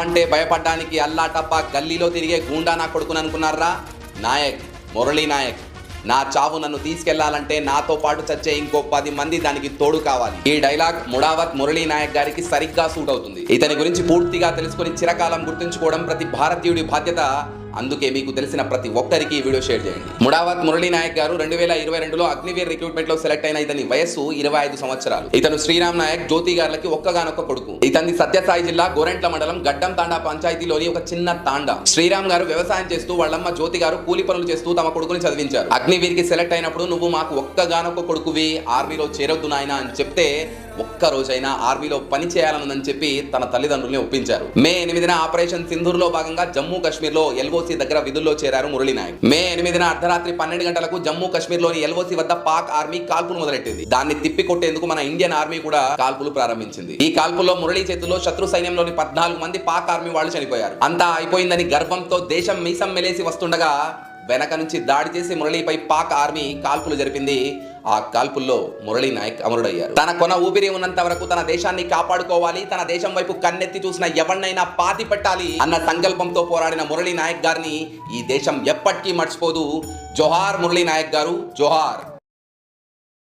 చావంటే భయపడ్డానికి అల్లాటప్ప గల్లీలో తిరిగే గూండా నా కొడుకుని అనుకున్నారా? నాయక్ మురళీ నాయక్ నా చావు నన్ను తీసుకెళ్ళాలంటే నాతో పాటు చచ్చే ఇంకో పది మంది దానికి తోడు కావాలి. ఈ డైలాగ్ ముడావత్ మురళీ నాయక్ గారికి సరిగ్గా సూట్ అవుతుంది. ఇతని గురించి పూర్తిగా తెలుసుకొని చిరకాలం గుర్తుంచుకోవడం ప్రతి భారతీయుడి బాధ్యత. అందుకే మీకు తెలిసిన ప్రతి ఒక్కరికి ఈ వీడియో షేర్ చేయండి. ముడావత్ మురళీ నాయక్ గారు రెండు వేల ఇరవై రెండులో అగ్నివీర్ రిక్రూట్మెంట్లో సెలెక్ట్ అయిన ఇతని వయస్సు ఇరవై ఐదు సంవత్సరాలు. ఇతను శ్రీరామ్ నాయక్ జ్యోతి గారికి ఒక్కగానొక్క కొడుకు. ఇతని సత్యసాయి జిల్లా గోరెంట్ల మండలం గడ్డం తాండా పంచాయతీలోని ఒక చిన్న తాండా. శ్రీరామ్ గారు వ్యవసాయం చేస్తూ వాళ్ళమ్మ జ్యోతి గారు కూలి పనులు చేస్తూ తమ కొడుకుని చదివించారు. అగ్నివీర్కి సెలెక్ట్ అయినప్పుడు నువ్వు మాకు ఒక్కగానొక్క కొడుకువి ఆర్మీలో చేరొద్దు నాయన అని చెప్తే ఒక్క రోజైనా ఆర్మీలో పని చేయాలనుందని చెప్పి తన తల్లిదండ్రుల్ని ఒప్పించారు. మే ఎనిమిదిన ఆపరేషన్ సింధూర్లో భాగంగా జమ్మూ కాశ్మీర్లో ఎల్ఓసి దగ్గర విధుల్లో చేరారు మురళీనాయక్ మే ఎనిమిదిన అర్ధరాత్రి పన్నెండు గంటలకు జమ్మూ కాశ్మీర్లోని ఎల్ఓసి వద్ద పాక్ ఆర్మీ కాల్పులు మొదలెట్టింది. దాన్ని తిప్పి కొట్టేందుకు మన ఇండియన్ ఆర్మీ కూడా కాల్పులు ప్రారంభించింది. ఈ కాల్పుల్లో మురళీ చేతుల్లో శత్రు సైన్యంలోని పద్నాలుగు మంది పాక్ ఆర్మీ వాళ్ళు చనిపోయారు. అంతా అయిపోయిందని గర్వంతో దేశం మీసం మెలేసి వస్తుండగా వెనక నుంచి దాడి చేసి మురళీపై పాక్ ఆర్మీ కాల్పులు జరిపింది. ఆ కాల్పుల్లో మురళీ నాయక్ అమరుడయ్యారు. తన కొన ఊపిరి ఉన్నంత వరకు తన దేశాన్ని కాపాడుకోవాలి తన దేశం వైపు కన్నెత్తి చూసిన ఎవరినైనా పాతి పెట్టాలి అన్న సంకల్పంతో పోరాడిన మురళీ నాయక్ గారిని ఈ దేశం ఎప్పటికీ మర్చిపోదు. జోహార్ మురళీ నాయక్ గారు జోహార్.